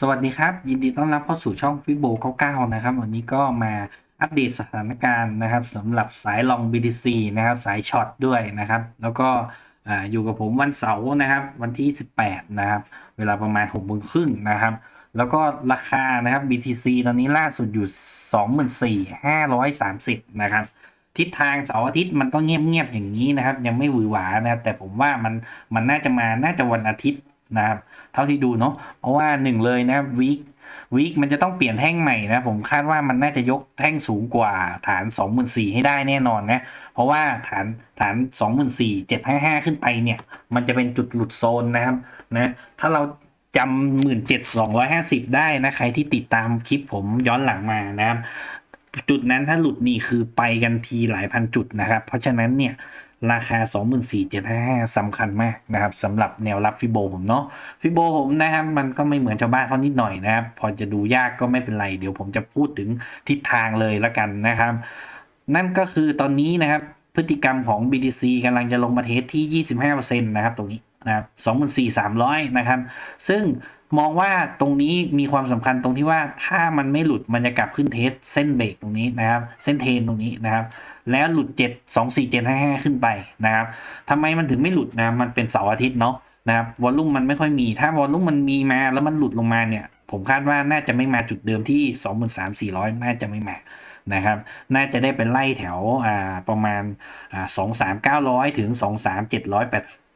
สวัสดีครับ ยินดีต้อนรับเข้าสู่ช่องฟิโบ99นะครับ วันนี้ก็มาอัปเดตสถานการณ์นะครับสำหรับสายลอง BTC นะครับสายช็อตด้วยนะครับ แล้วก็อยู่กับผมวันเสาร์นะครับ วันที่ 18 นะครับ เวลาประมาณ6โมงครึ่งนะครับ แล้วก็ราคานะครับ BTC ตอนนี้ล่าสุดอยู่ 24,530 นะครับทิศทางเสาร์อาทิตย์มันก็เงียบๆอย่างนี้นะครับ ยังไม่หวือหวานะครับแต่ผมว่ามันมันน่าจะมาน่าจะวันอาทิตย์ นะครับเท่าที่ดูเนาะเพราะว่าหนึ่งเลยนะวีควีคมันจะต้องเปลี่ยนแท่งใหม่นะ ผมคาดว่ามันน่าจะยกแท่งสูงกว่าฐาน 24,000ให้ได้แน่นอนนะ เพราะว่าฐานฐาน 24,755 ขึ้นไปเนี่ย มันจะเป็นจุดหลุดโซนนะครับนะถ้าเราจำหมื่นเจ็ดสองร้อยห้าสิบได้นะ ใครที่ติดตามคลิปผมย้อนหลังมานะครับ จุดนั้นถ้าหลุดนี่คือไปกันทีหลายพันจุดนะครับ เพราะฉะนั้นเนี่ย ราคา 24,755สำคัญมากนะครับสำหรับแนวรับฟิโบผมเนาะฟิโบผมนะครับมันก็ไม่เหมือนชาวบ้านเขานิดหน่อยนะครับ พอจะดูยากก็ไม่เป็นไร เดี๋ยวผมจะพูดถึงทิศทางเลยละกันนะครับ นั่นก็คือตอนนี้นะครับ พฤติกรรมของ BTC กำลังจะลงมาเทสที่ 25%นะครับตรงนี้นะครับ24,300 นะครับ ซึ่งมองว่าตรงนี้มีความสำคัญตรงที่ว่าถ้ามันไม่หลุดมันจะกลับขึ้นเทสเส้นเบรกตรงนี้นะครับ เส้นเทนตรงนี้นะครับ แล้วหลุด 7 2 4 7 5 5 ขึ้นไปนะครับทำไมมันถึงไม่หลุดนะมันเป็นเสาร์อาทิตย์เนาะนะครับวอลลุ่มมันไม่ค่อยมี ถ้าวอลลุ่มมันมีมาแล้วมันหลุดลงมาเนี่ย ผมคาดว่าน่าจะไม่มาจุดเดิมที่ 23,400 น่าจะไม่มานะครับ น่าจะได้เป็นไล่แถวประมาณอ่า23,900 ถึง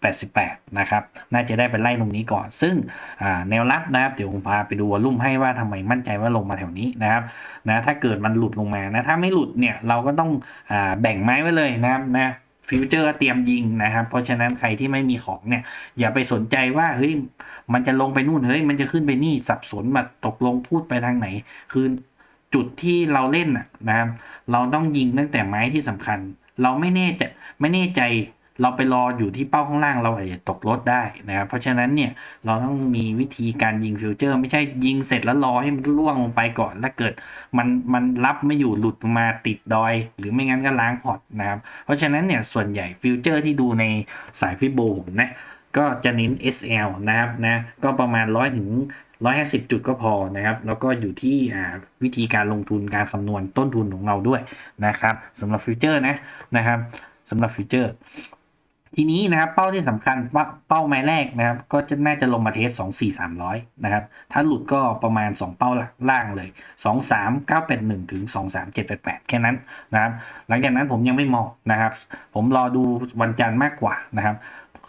88 นะครับ น่าจะได้เป็นไล่ตรงนี้ก่อน ซึ่งแนวรับนะครับ เดี๋ยวผมพาไปดูวอลุ่มให้ว่าทำไมมั่นใจว่าลงมาแถวนี้นะครับ นะ ถ้าเกิดมันหลุดลงมานะ ถ้าไม่หลุดเนี่ย เราก็ต้องอแบ่งไม้ไว้เลยนะครับ นะฟิวเจอร์เตรียมยิงนะครับ เพราะฉะนั้นใครที่ไม่มีของเนี่ย อย่าไปสนใจว่าเฮ้ย มันจะลงไปนู่น เฮ้ย มันจะขึ้นไปนี่ สับสนมาตกลงพูดไปทางไหน คือจุดที่เราเล่นนะครับ เราต้องยิงตั้งแต่ไม้ที่สำคัญ เราไม่แน่ใจไม่แน่ใจ เราไปรออยู่ที่เป้าข้างล่างเราอาจจะตกรถได้นะครับ เพราะฉะนั้นเนี่ยเราต้องมีวิธีการยิงฟิวเจอร์ ไม่ใช่ยิงเสร็จแล้วรอให้มันล่วงลงไปก่อน แล้วเกิดมันมันรับไม่อยู่หลุดมาติดดอย หรือไม่งั้นก็ล้างพอร์ตนะครับ เพราะฉะนั้นเนี่ยส่วนใหญ่ฟิวเจอร์ที่ดูในสายฟิโบผมนะก็จะเน้น SL นะครับนะก็ประมาณร้อยถึง 150 จุดก็พอนะครับ แล้วก็อยู่ที่วิธีการลงทุนการคำนวณต้นทุนของเราด้วยนะครับสำหรับฟิวเจอร์นะนะครับสำหรับฟิวเจอร์ ทีนี้นะครับเป้าที่สำคัญเป้าเป้าหมายแรกนะครับ ก็จะน่าจะลงมาเทส2 4 3 0 0นะครับ ถ้าหลุดก็ประมาณ 2 เป้าล่างเลย2 3 9 8 1ถึง2 3 7 8 8แค่นั้นนะครับ หลังจากนั้นผมยังไม่มองนะครับ ผมรอดูวันจันทร์มากกว่านะครับ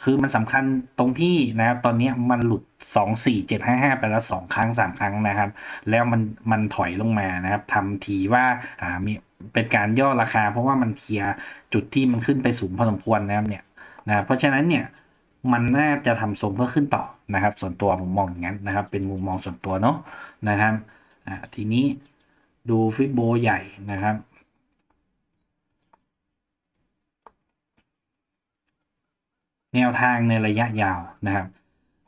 คือมันสำคัญตรงที่นะครับ ตอนนี้มันหลุด 2 4 7 5 5 ไปแล้ว 2 ครั้ง 3 ครั้งนะครับ แล้วมันมันถอยลงมานะครับทำทีว่าอ่ามีเป็นการย่อราคา เพราะว่ามันเคลียร์จุดที่มันขึ้นไปสูงพอสมควรนะครับเนี่ย นะเพราะฉะนั้นเนี่ยมันน่าจะทำทรงเพื่อขึ้นต่อนะครับ ส่วนตัวผมมองอย่างนั้นนะครับ เป็นมุมมองส่วนตัวเนาะนะครับทีนี้ดูฟิโบใหญ่นะครับแนวทางในระยะยาวนะครับ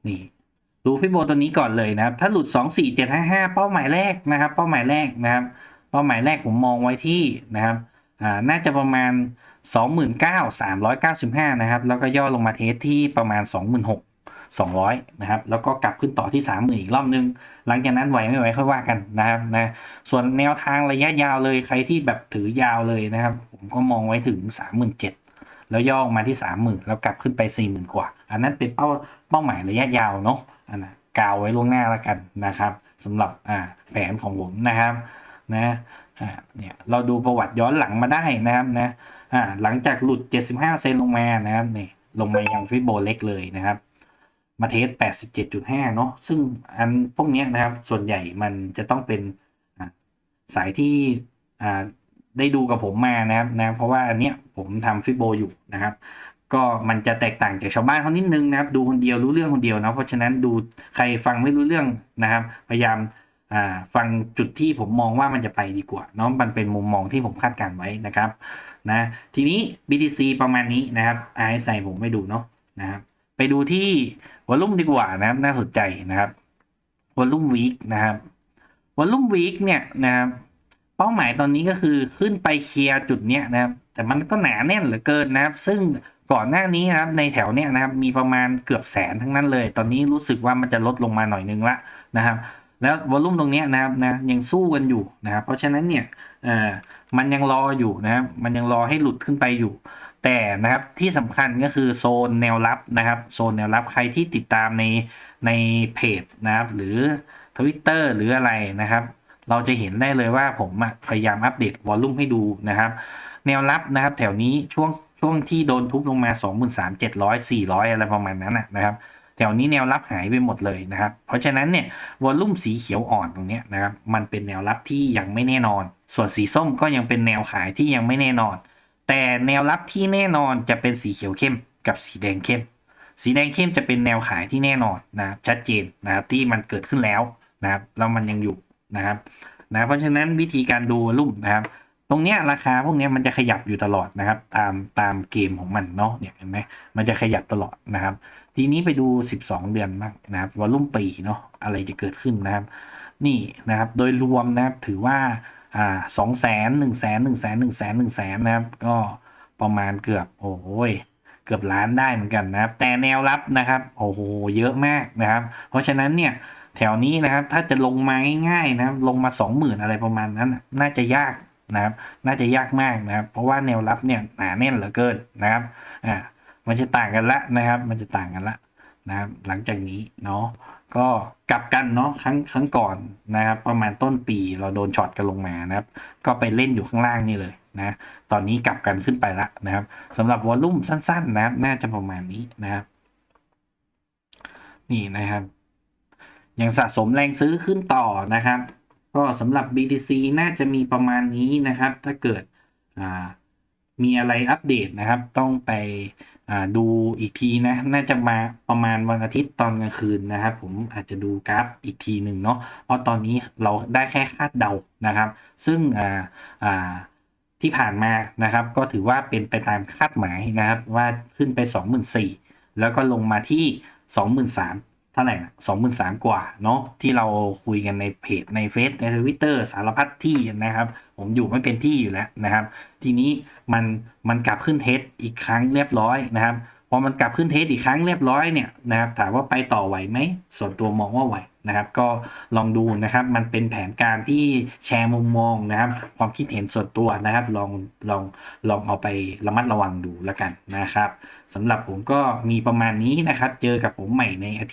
นี่ ดูฟิโบตัวนี้ก่อนเลยนะครับ ถ้าหลุด 2 4 7 5 5 เป้าหมายแรกนะครับ เป้าหมายแรกนะครับ เป้าหมายแรกผมมองไว้ที่นะครับ น่าจะประมาณ 29,395 นะครับ แล้วก็ย่อลงมาเทสที่ประมาณ 26,200 นะครับ แล้วก็กลับขึ้นต่อที่ 30,000 อีกรอบนึง หลังจากนั้นไหวไม่ไหวค่อยว่ากันนะครับนะ ส่วนแนวทางระยะยาวเลยใครที่แบบถือยาวเลยนะครับ ผมก็มองไว้ถึง 37,000 แล้วย่อมาที่ 30,000 แล้วกลับขึ้นไป 40,000 กว่า อันนั้นเป็นเป้าเป้าหมายระยะยาวเนาะ อันนะกาวไว้ล่วงหน้าแล้วกันนะครับสำหรับอ่าแผนของผมนะครับนะ อ่าเนี่ยเราดูประวัติย้อนหลังมาได้นะครับนะอ่าหลังจากหลุด 75 เซนลงมานะครับนี่ลงมายังฟิโบเล็กเลยนะครับ มาเทส 87.5 เนาะซึ่งอันพวกนี้นะครับส่วนใหญ่มันจะต้องเป็นสายที่อ่าได้ดูกับผมมานะครับนะเพราะว่าอันเนี้ยผมทำฟิโบอยู่นะครับก็มันจะแตกต่างจากชาวบ้านเขานิดนึงนะครับ ดูคนเดียวรู้เรื่องคนเดียวนะเพราะฉะนั้นดูใครฟังไม่รู้เรื่องนะครับ พยายาม ฟังจุดที่ผมมองว่ามันจะไปดีกว่าเนาะมันเป็นมุมมองที่ผมคาดการณ์ไว้นะครับนะทีนี้ BTC ประมาณนี้นะครับ RSI ผมไม่ดูเนาะนะครับไปดูที่วอลลุ่มดีกว่านะครับน่าสนใจนะครับวอลลุ่มวีคนะครับวอลลุ่มวีคเนี่ยนะครับเป้าหมายตอนนี้ก็คือขึ้นไปเคลียร์จุดเนี้ยนะครับแต่มันก็หนาแน่นเหลือเกินนะครับ ซึ่งก่อนหน้านี้นะครับในแถวเนี้ยนะครับมีประมาณเกือบแสนทั้งนั้นเลย ตอนนี้รู้สึกว่ามันจะลดลงมาหน่อยนึงละนะครับ แล้ววอลลุ่มตรงนี้นะครับนะยังสู้กันอยู่นะครับเพราะฉะนั้นเนี่ยเอ่อมันยังรออยู่นะครับมันยังรอให้หลุดขึ้นไปอยู่ แต่นะครับที่สำคัญก็คือโซนแนวรับนะครับโซนแนวรับใครที่ติดตามในในเพจนะครับหรือ Twitter หรืออะไรนะครับ เราจะเห็นได้เลยว่าผมพยายามอัปเดตวอลลุ่มให้ดูนะครับ แนวรับนะครับแถวนี้ช่วงช่วงที่โดนทุบลงมา 23,700 400 อะไรประมาณนั้นนะครับ แถวนี้แนวรับหายไปหมดเลยนะครับ เพราะฉะนั้นเนี่ยวอลลุ่มสีเขียวอ่อนตรงนี้นะครับมันเป็นแนวรับที่ยังไม่แน่นอน ส่วนสีส้มก็ยังเป็นแนวขายที่ยังไม่แน่นอน แต่แนวรับที่แน่นอนจะเป็นสีเขียวเข้มกับสีแดงเข้ม สีแดงเข้มจะเป็นแนวขายที่แน่นอนนะครับชัดเจนนะครับที่มันเกิดขึ้นแล้วนะครับแล้วมันยังอยู่นะครับนะเพราะฉะนั้นวิธีการดูวอลุ่มนะครับ ตรงเนี้ยราคาพวกเนี้ยมันจะขยับอยู่ตลอดนะครับ ตามตามเกมของมันเนาะเนี่ยเห็นไหมมันจะขยับตลอดนะครับ ทีนี้ไปดู 12 เดือนบ้างนะครับวอลลุ่มปีเนาะอะไรจะเกิดขึ้นนะครับ นี่นะครับโดยรวมนะครับถือว่าอ่าสองแสนหนึ่งแสนหนึ่งแสนหนึ่งแสนหนึ่งแสนนะครับ ก็ประมาณเกือบโอ้ยเกือบล้านได้เหมือนกันนะครับ แต่แนวรับนะครับโอ้โหเยอะมากนะครับ เพราะฉะนั้นเนี่ยแถวนี้นะครับถ้าจะลงมาง่ายๆนะลงมา 20,000 อะไรประมาณนั้น น่าจะยาก นะครับน่าจะยากมากนะครับ เพราะว่าแนวรับเนี่ยหนาแน่นเหลือเกินนะครับอ่ามันจะต่างกันละนะครับ มันจะต่างกันละนะครับ หลังจากนี้เนาะก็กลับกันเนาะครั้งครั้งก่อนนะครับ ประมาณต้นปีเราโดนช็อตกันลงมานะครับ ก็ไปเล่นอยู่ข้างล่างนี่เลยนะตอนนี้กลับกันขึ้นไปละนะครับสำหรับวอลลุ่มสั้น ๆ นะครับ น่าจะประมาณนี้นะครับ นี่นะครับยังสะสมแรงซื้อขึ้นต่อนะครับ ก็สำหรับ BTC น่าจะมีประมาณนี้นะครับ ถ้าเกิดมีอะไรอัปเดตนะครับ ต้องไปดูอีกทีนะ น่าจะมาประมาณวันอาทิตย์ตอนกลางคืนนะครับ ผมอาจจะดูกราฟอีกทีหนึ่งเนาะ เพราะตอนนี้เราได้แค่คาดเดานะครับ ซึ่งที่ผ่านมานะครับ ก็ถือว่าเป็นไปตามคาดหมายนะครับ ว่าขึ้นไป 24,000แล้วก็ลงมาที่ 23,000 เท่าไหร่สองหมื่นสามกว่าเนาะที่เราคุยกันในเพจในเฟซในทวิตเตอร์สารพัดที่นะครับ ผมอยู่ไม่เป็นที่อยู่แล้วนะครับ ทีนี้มันมันกลับขึ้นเทสอีกครั้งเรียบร้อยนะครับพอมันกลับขึ้นเทสอีกครั้งเรียบร้อยเนี่ยนะครับถามว่าไปต่อไหวไหมส่วนตัวมองว่าไหวนะครับ ก็ลองดูนะครับมันเป็นแผนการที่แชร์มุมมองนะครับ ความคิดเห็นส่วนตัวนะครับ ลองลองลองเอาไประมัดระวังดูแล้วกันนะครับสำหรับผมก็มีประมาณนี้นะครับ เจอกับผมใหม่ในอาทิตย์